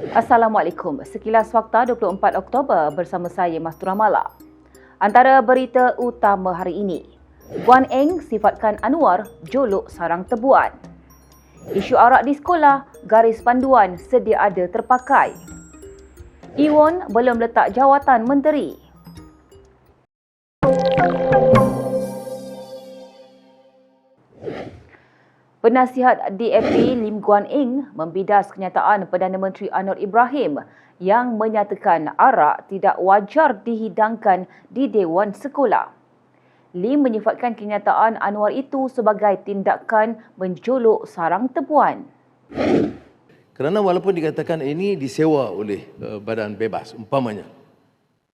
Assalamualaikum. Sekilas fakta 24 Oktober bersama saya Mastura Mala. Antara berita utama hari ini. Guan Eng sifatkan Anwar jolok sarang tebuan. Isu arak di sekolah, garis panduan sedia ada terpakai. Iwon belum letak jawatan menteri. Penasihat DAP Lim Guan Eng membidas kenyataan Perdana Menteri Anwar Ibrahim yang menyatakan arak tidak wajar dihidangkan di Dewan Sekolah. Lim menyifatkan kenyataan Anwar itu sebagai tindakan menjolok sarang tebuan. Kerana walaupun dikatakan ini disewa oleh uh, badan bebas umpamanya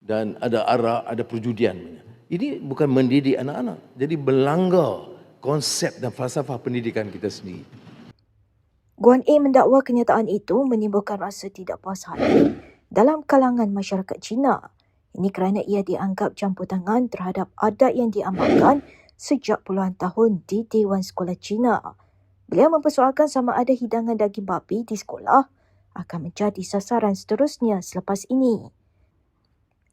dan ada arak, ada perjudian. Ini bukan mendidik anak-anak. Jadi melanggar konsep dan falsafah pendidikan kita sendiri. Guan A mendakwa kenyataan itu menimbulkan rasa tidak puas hati dalam kalangan masyarakat Cina. Ini kerana ia dianggap campur tangan terhadap adat yang diamalkan sejak puluhan tahun di Dewan Sekolah Cina. Beliau mempersoalkan sama ada hidangan daging babi di sekolah akan menjadi sasaran seterusnya selepas ini.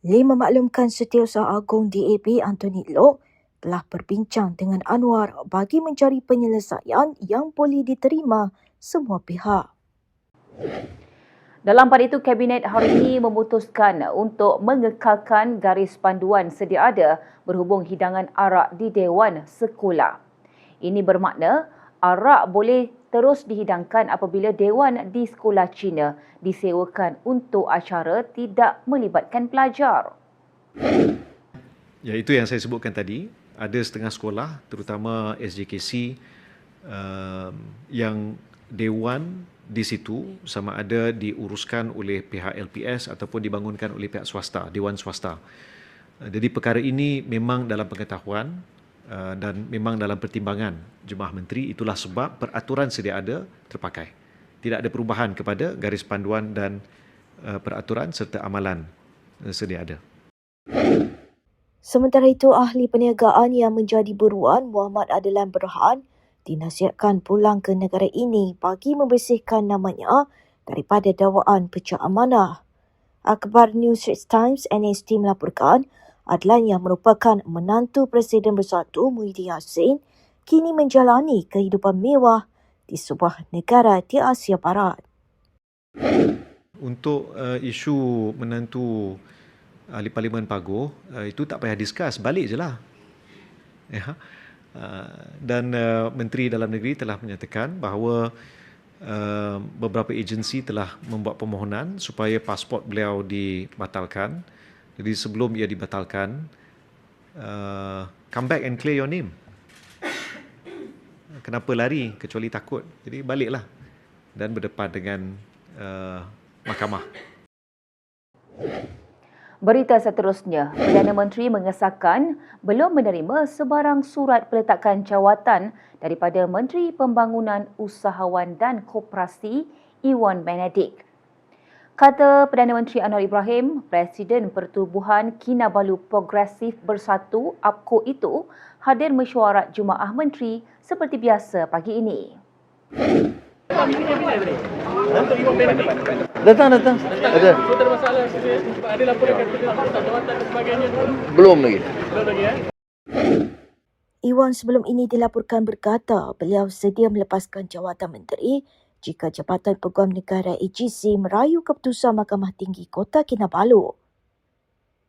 Lee memaklumkan Setiausaha Agung DAP Anthony Loh telah berbincang dengan Anwar bagi mencari penyelesaian yang boleh diterima semua pihak. Dalam pada itu, Kabinet hari ini memutuskan untuk mengekalkan garis panduan sedia ada berhubung hidangan arak di Dewan Sekolah. Ini bermakna arak boleh terus dihidangkan apabila Dewan di Sekolah Cina disewakan untuk acara tidak melibatkan pelajar. Ya, itu yang saya sebutkan tadi ada setengah sekolah terutama SJKC uh, yang dewan di situ sama ada diuruskan oleh pihak LPS ataupun dibangunkan oleh pihak swasta, dewan swasta. Uh, jadi perkara ini memang dalam pengetahuan uh, dan memang dalam pertimbangan jemaah menteri itulah sebab peraturan sedia ada terpakai. Tidak ada perubahan kepada garis panduan dan uh, peraturan serta amalan uh, sedia ada. Sementara itu, ahli perniagaan yang menjadi buruan Muhammad Adlan Berhan dinasihatkan pulang ke negara ini bagi membersihkan namanya daripada dakwaan pecah amanah. Akhbar New Straits Times NST melaporkan Adlan yang merupakan menantu Presiden Bersatu Muhyiddin Yassin kini menjalani kehidupan mewah di sebuah negara di Asia Barat. Untuk uh, isu menantu ahli parlimen paguh uh, itu tak payah discuss balik je lah. Ya uh, dan uh, menteri dalam negeri telah menyatakan bahawa uh, beberapa agensi telah membuat permohonan supaya pasport beliau dibatalkan. Jadi sebelum ia dibatalkan uh, come back and clear your name. Kenapa lari? Kecuali takut. Jadi baliklah dan berdepan dengan uh, mahkamah Berita seterusnya, Perdana Menteri mengesahkan belum menerima sebarang surat peletakan jawatan daripada Menteri Pembangunan Usahawan dan Koperasi Iwan Benedict. Kata Perdana Menteri Anwar Ibrahim, Presiden Pertubuhan Kinabalu Progresif Bersatu APCO itu hadir mesyuarat Jumaah Menteri seperti biasa pagi ini. Datang, datang. Ada. So, ada masalah ada laporan dan sebagainya Belum lagi. Belum lagi ya. Iwan sebelum ini dilaporkan berkata beliau sedia melepaskan jawatan menteri jika Jabatan Peguam Negara AGC merayu keputusan Mahkamah Tinggi Kota Kinabalu.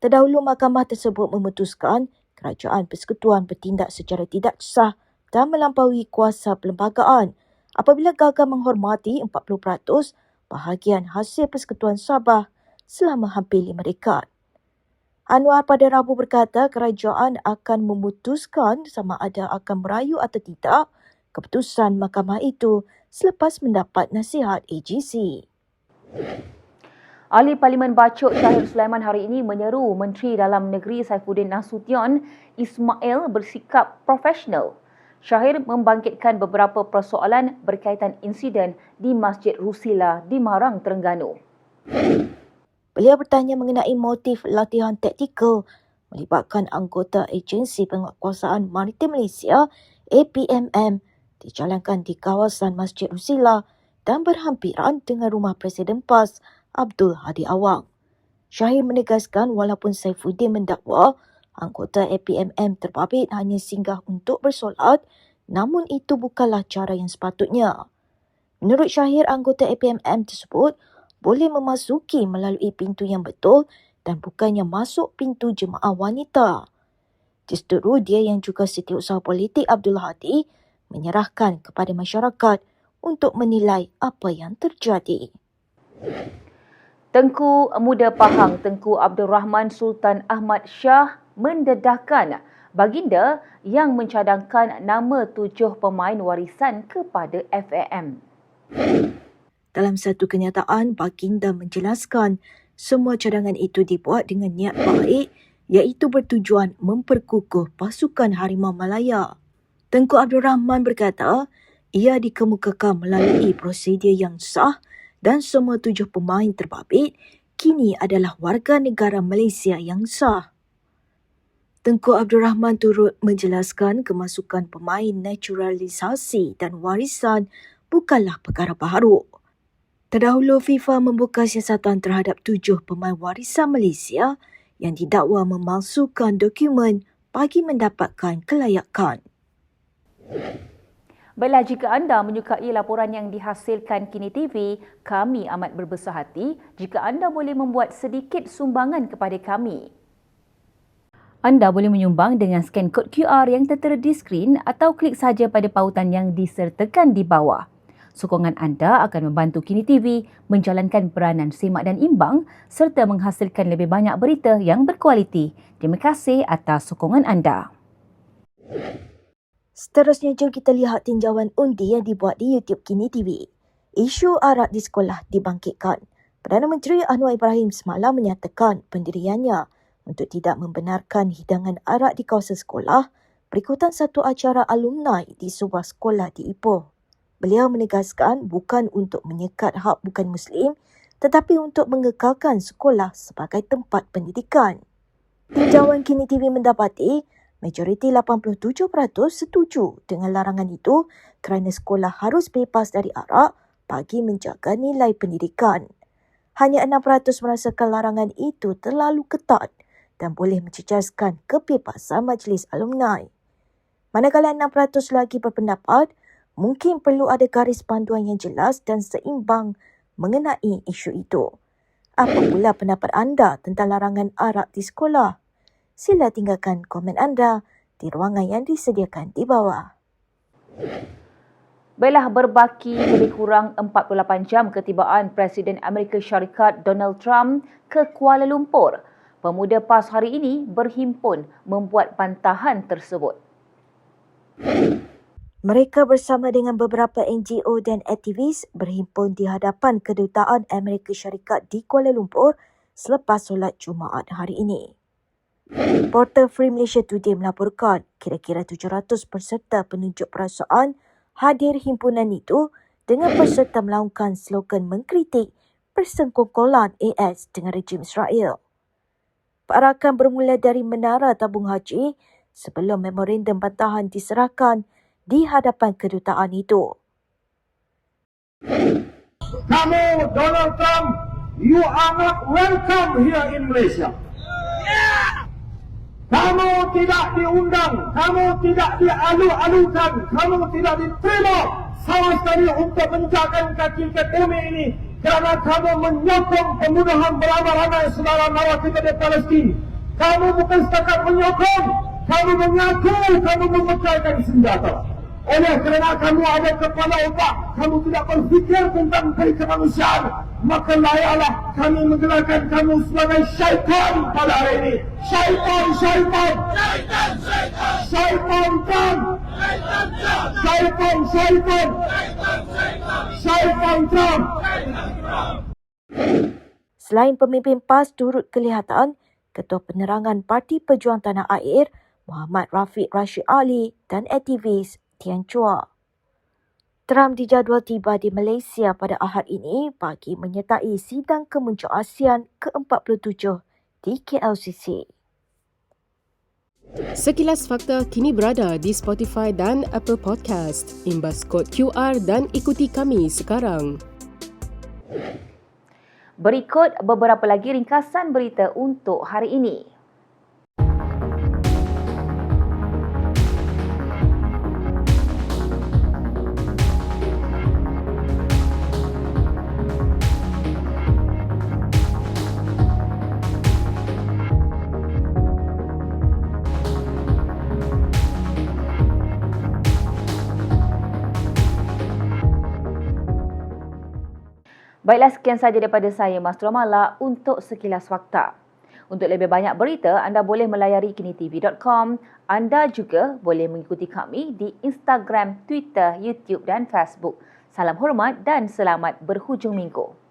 Terdahulu mahkamah tersebut memutuskan kerajaan persekutuan bertindak secara tidak sah dan melampaui kuasa perlembagaan apabila gagal menghormati 40% bahagian hasil Persekutuan Sabah selama hampir lima dekad. Anwar pada Rabu berkata kerajaan akan memutuskan sama ada akan merayu atau tidak keputusan mahkamah itu selepas mendapat nasihat AGC. Ahli Parlimen Bacok Syahir Sulaiman hari ini menyeru Menteri Dalam Negeri Saifuddin Nasution Ismail bersikap profesional Syahir membangkitkan beberapa persoalan berkaitan insiden di Masjid Rusila di Marang, Terengganu. Beliau bertanya mengenai motif latihan taktikal melibatkan anggota Agensi Penguatkuasaan Maritim Malaysia APMM dijalankan di kawasan Masjid Rusila dan berhampiran dengan rumah Presiden PAS Abdul Hadi Awang. Syahir menegaskan walaupun Saifuddin mendakwa anggota APMM terbabit hanya singgah untuk bersolat, namun itu bukanlah cara yang sepatutnya. Menurut Syahir, anggota APMM tersebut boleh memasuki melalui pintu yang betul dan bukannya masuk pintu jemaah wanita. Justru dia yang juga setiausaha politik Abdul Hadi menyerahkan kepada masyarakat untuk menilai apa yang terjadi. Tengku Muda Pahang Tengku Abdul Rahman Sultan Ahmad Shah mendedahkan baginda yang mencadangkan nama tujuh pemain warisan kepada FAM. Dalam satu kenyataan, baginda menjelaskan semua cadangan itu dibuat dengan niat baik iaitu bertujuan memperkukuh pasukan Harimau Malaya. Tengku Abdul Rahman berkata, ia dikemukakan melalui prosedur yang sah dan semua tujuh pemain terbabit kini adalah warga negara Malaysia yang sah. Tengku Abdul Rahman turut menjelaskan kemasukan pemain naturalisasi dan warisan bukanlah perkara baru. Terdahulu FIFA membuka siasatan terhadap tujuh pemain warisan Malaysia yang didakwa memalsukan dokumen bagi mendapatkan kelayakan. Baiklah, jika anda menyukai laporan yang dihasilkan Kini TV, kami amat berbesar hati jika anda boleh membuat sedikit sumbangan kepada kami. Anda boleh menyumbang dengan skan kod QR yang tertera di skrin atau klik saja pada pautan yang disertakan di bawah. Sokongan anda akan membantu Kini TV menjalankan peranan semak dan imbang serta menghasilkan lebih banyak berita yang berkualiti. Terima kasih atas sokongan anda. Seterusnya, jom kita lihat tinjauan undi yang dibuat di YouTube Kini TV. Isu arak di sekolah dibangkitkan. Perdana Menteri Anwar Ibrahim semalam menyatakan pendiriannya untuk tidak membenarkan hidangan arak di kawasan sekolah berikutan satu acara alumni di sebuah sekolah di Ipoh. Beliau menegaskan bukan untuk menyekat hak bukan Muslim tetapi untuk mengekalkan sekolah sebagai tempat pendidikan. Tinjauan Kini TV mendapati majoriti 87% setuju dengan larangan itu kerana sekolah harus bebas dari arak bagi menjaga nilai pendidikan. Hanya 6% merasakan larangan itu terlalu ketat dan boleh mencecaskan kebebasan majlis alumni. Manakala 6% lagi berpendapat mungkin perlu ada garis panduan yang jelas dan seimbang mengenai isu itu. Apa pula pendapat anda tentang larangan arak di sekolah? Sila tinggalkan komen anda di ruangan yang disediakan di bawah. Baiklah berbaki lebih kurang 48 jam ketibaan Presiden Amerika Syarikat Donald Trump ke Kuala Lumpur. Pemuda PAS hari ini berhimpun membuat bantahan tersebut. Mereka bersama dengan beberapa NGO dan aktivis berhimpun di hadapan Kedutaan Amerika Syarikat di Kuala Lumpur selepas solat Jumaat hari ini. Portal Free Malaysia Today melaporkan kira-kira 700 peserta penunjuk perasaan hadir himpunan itu dengan peserta melaungkan slogan mengkritik persengkongkolan AS dengan rejim Israel. Perakan bermula dari Menara Tabung Haji sebelum memorandum bantahan diserahkan di hadapan kedutaan itu. Kamu Donald Trump, you are not welcome here in Malaysia. Kamu tidak diundang, kamu tidak dialu-alukan, kamu tidak diterima sama sekali untuk menjaga kaki ke bumi ini kerana kamu menyokong pembunuhan beramai-ramai saudara-saudara kita di Palestin. Kamu bukan setakat menyokong, kamu mengaku kamu memecahkan senjata. Oleh kerana kamu ada kepala otak, kamu tidak berfikir tentang kemanusiaan, maka layaklah kami menggelarkan kamu sebagai syaitan pada hari ini. Syaitan, syaitan! Syaitan, syaitan! Syaitan, Trump! Syaitan, syaitan! Syaitan, Trump! Selain pemimpin PAS turut kelihatan, Ketua Penerangan Parti Pejuang Tanah Air, Muhammad Rafiq Rashid Ali dan aktivis Tian Chua. Trump dijadual tiba di Malaysia pada Ahad ini bagi menyertai sidang kemuncak ASEAN ke-47 di KLCC. Sekilas Fakta kini berada di Spotify dan Apple Podcast. Imbas kod QR dan ikuti kami sekarang. Berikut beberapa lagi ringkasan berita untuk hari ini. Baiklah sekian saja daripada saya Mas Mala untuk sekilas fakta. Untuk lebih banyak berita, anda boleh melayari kinitv.com. Anda juga boleh mengikuti kami di Instagram, Twitter, YouTube dan Facebook. Salam hormat dan selamat berhujung minggu.